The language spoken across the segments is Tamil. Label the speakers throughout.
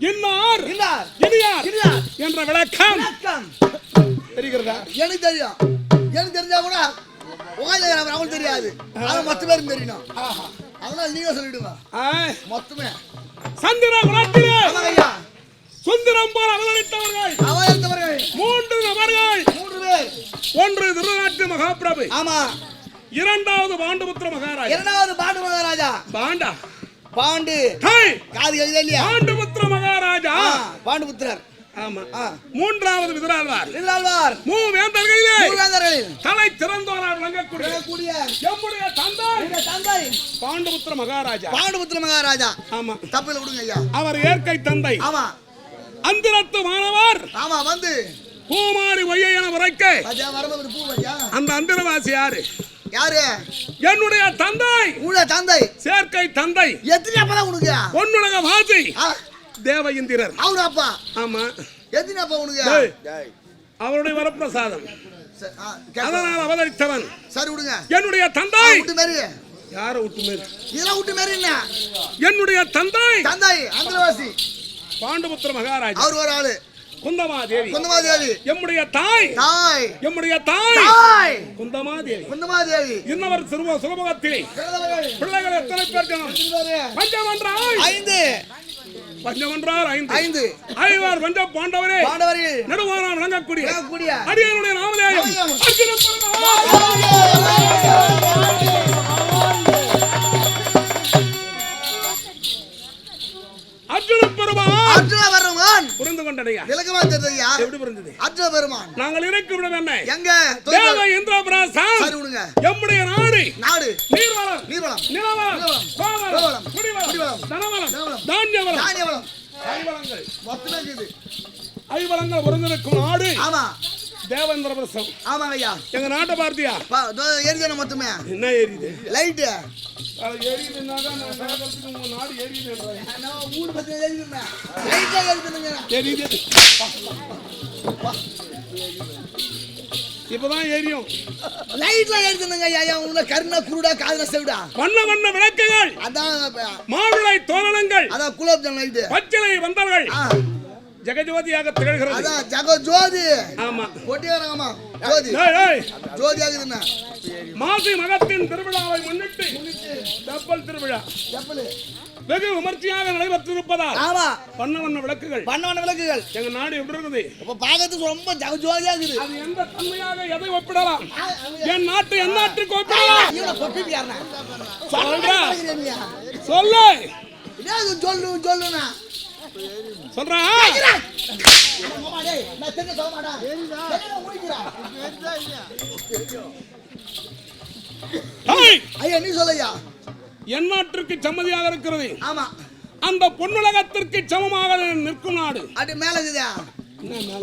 Speaker 1: இன்னார்
Speaker 2: இன்னார்.
Speaker 1: இனியார்
Speaker 2: இனியார்.
Speaker 1: என்ற விளக்கம். தெரிகிறதா?
Speaker 2: எனக்கு தெரியும். எனக்கு தெரிஞ்சா கூட உட்காந்து அவங்களுக்கு தெரியாது. அது மொத்த பேரும் தெரியணும் அதனால நீங்க சொல்லிடுங்க மொத்தமே.
Speaker 1: சந்திர குலத்திலே சுந்தரம் போல அவதரித்தவர்கள்.
Speaker 2: அவர்த்தவர்கள்
Speaker 1: மூன்று நபர்கள்.
Speaker 2: மூன்று பேர்.
Speaker 1: ஒன்று திருநாட்டு மகாபிரபு.
Speaker 2: ஆமா.
Speaker 1: இரண்டாவது பாண்டுபுத்திர மகாராஜா.
Speaker 2: இரண்டாவது பாண்டு மகாராஜா.
Speaker 1: பாண்டா.
Speaker 2: பாண்டு. காது எழுத இல்லையா?
Speaker 1: பாண்டுபுத்திர மகாராஜா.
Speaker 2: ஆ, பாண்டுபுத்திரர்.
Speaker 1: ஆமா.
Speaker 2: ஆ.
Speaker 1: மூன்றாவது விதிராழ்வார்.
Speaker 2: திருநாள்வார்
Speaker 1: மூ வேந்தர்களிலே
Speaker 2: மூவேந்தர்களில்.
Speaker 1: தலை திறந்தோரார் விளங்கக்கூடிய
Speaker 2: கூடிய
Speaker 1: எம்முடைய தந்தை.
Speaker 2: தந்தை.
Speaker 1: பாண்டுபுத்திர மகாராஜா.
Speaker 2: பாண்டுபுத்திர மகாராஜா.
Speaker 1: ஆமா.
Speaker 2: தப்பில் விடுங்க ஐயா.
Speaker 1: அவர் இயற்கை தந்தை.
Speaker 2: ஆமா.
Speaker 1: அந்திரத்து மாணவர்.
Speaker 2: ஆமா வந்து.
Speaker 1: பூமாரி ஒய்யை என உரைக்க. அந்த அந்திரவாசி யாரு?
Speaker 2: யாரு?
Speaker 1: என்னுடைய தந்தை.
Speaker 2: உள்ள தந்தை?
Speaker 1: சேர்க்கை தந்தை.
Speaker 2: எத்தனை அப்பா உனக்கு?
Speaker 1: பொன்னுலக வாசி தேவ இந்திரர்
Speaker 2: அவரு அப்பா?
Speaker 1: ஆமா.
Speaker 2: எத்தனை அப்பா உனக்கு?
Speaker 1: டேய்.
Speaker 2: டேய்.
Speaker 1: அவருடைய வரப்பிரசாதம். அதனால் அவதரித்தவன்.
Speaker 2: சரி விடுங்க.
Speaker 1: என்னுடைய தந்தை.
Speaker 2: விட்டு மாரி.
Speaker 1: யாரை விட்டு மேல்
Speaker 2: இதெல்லாம் விட்டு மாரி என்ன?
Speaker 1: என்னுடைய தந்தை.
Speaker 2: தந்தை ஆந்திரவாசி.
Speaker 1: பாண்டுபுத்திர மகாராஜா
Speaker 2: அவர் ஒரு ஆளு.
Speaker 1: குந்தமாதேவி.
Speaker 2: குந்தமாதேவி.
Speaker 1: எம்முடைய தாய்.
Speaker 2: தாய்.
Speaker 1: எம்முடைய தாய்.
Speaker 2: தாய்.
Speaker 1: குந்தமாதேவி.
Speaker 2: குந்தமாதேவி.
Speaker 1: இன்னவர் சிறுவ
Speaker 2: பிறந்தவர்கள்
Speaker 1: பிள்ளைகள் எத்தனை பேர் ஜனம்?
Speaker 2: இருந்தவரு.
Speaker 1: பஞ்சமன்றாய்.
Speaker 2: ஐந்து.
Speaker 1: பஞ்சமன்றார் ஐந்து.
Speaker 2: ஐந்து.
Speaker 1: ஐவர் பஞ்ச பாண்டவரே.
Speaker 2: பாண்டவர்கள்
Speaker 1: நடுவாரம் விளங்கக்கூடிய அடியனுடைய நாமதேயம்.
Speaker 2: நாமதேயம்.
Speaker 1: அர்ஜுன கொண்டடையா?
Speaker 2: விளக்கமா தெரியா
Speaker 1: எப்படி புரிந்தது
Speaker 2: அர்ஜுன பெருமான்
Speaker 1: நாங்கள் இருக்கும் இடம் என்ன
Speaker 2: எங்க
Speaker 1: தேவ
Speaker 2: தொழில்.
Speaker 1: இந்திரபிராசம்
Speaker 2: சரி விடுங்க.
Speaker 1: எம்முடைய நாடு.
Speaker 2: நாடு.
Speaker 1: நீர்வளம்.
Speaker 2: நீர்வளம்.
Speaker 1: நிலவளம். கோவளம். குடிவளம்.
Speaker 2: குடிவளம்,
Speaker 1: தனவளம். தானியவளம்.
Speaker 2: தானியவளம்.
Speaker 1: ஐவளங்கள்
Speaker 2: மொத்தமே
Speaker 1: ஐவளங்கள் நாடு.
Speaker 2: ஆமா.
Speaker 1: தேவேந்திர பிரசம்
Speaker 2: ஆமாங்க ஐயா
Speaker 1: எங்க நாட்டை பார்த்தியா?
Speaker 2: எரிஞ்சன மொத்தமே
Speaker 1: என்ன ஏறிது
Speaker 2: லைட்டு.
Speaker 1: எரியுது இப்பதான் எரியும்.
Speaker 2: லைட்ல எரிஞ்சுங்க ஐயா உள்ள கருணா குருடா காதுல செவிடா.
Speaker 1: வண்ண வண்ண விளக்குகள்.
Speaker 2: அதான்
Speaker 1: மாவிளை தோரணங்கள்.
Speaker 2: அதான் குலோப் ஜாம் லைட்டு.
Speaker 1: பச்சிலை வந்தர்கள்
Speaker 2: ஆ.
Speaker 1: ஜெகஜோதியாக திகழ்கிறது.
Speaker 2: அதான் ஜக ஜோதி
Speaker 1: ஆமா
Speaker 2: கொட்டியாரங்கம்மா ஜோதி. ஜோதி ஆகுதுண்ணா
Speaker 1: மாசி மகத்தின் திருவிழாவை முன்னிட்டு கப்பல் திருவிழா.
Speaker 2: செப்பலு
Speaker 1: வெகு விமர்சையாக நடைபெற்றிருப்பதால்
Speaker 2: ஆமா.
Speaker 1: வண்ண வண்ண விளக்குகள்.
Speaker 2: பண்ண பண்ண விளக்குகள்.
Speaker 1: எங்க நாடு எப்படி இருக்குது?
Speaker 2: இப்ப பாக்கிறதுக்கு ரொம்ப ஜக ஜோதியா இருக்குது
Speaker 1: அது எந்த தன்மையாக எதை ஒப்பிடலாம்? என் நாட்டு என் நாட்டுக்கு ஒப்பிடலாம். சொல்றா. சொல்லு.
Speaker 2: சொல்லு சொல்லுண்ணா.
Speaker 1: சொல்றா.
Speaker 2: ஐயா நீ சொல்லையா
Speaker 1: என் நாட்டிற்கு சம்மதியாக இருக்கிறது.
Speaker 2: ஆமா.
Speaker 1: அந்த பொன்னுலகத்திற்கு சமமாக நிற்கும் நாடு.
Speaker 2: அது மேல இருக்குதா?
Speaker 1: என்ன மேல?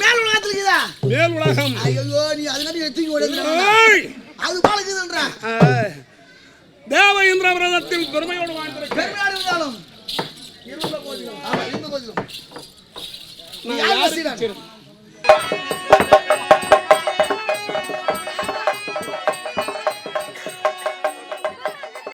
Speaker 2: மேல உலகத்துல இருக்குதா?
Speaker 1: மேல் உலகம்.
Speaker 2: ஐயோ நீ அது மாதிரி எடுத்துக்க ஓடுது
Speaker 1: ஏய்,
Speaker 2: அது போல இருக்குதுன்றா.
Speaker 1: ஏய், தேவ இந்திர விரதத்தில் பெருமையோடு வாழ்ந்திருக்கிறேன்.
Speaker 2: பெருமையாடு இருந்தாலும் இருந்த போதிலும் ஆமா இருந்த போதிலும்
Speaker 1: நான்? சிறு-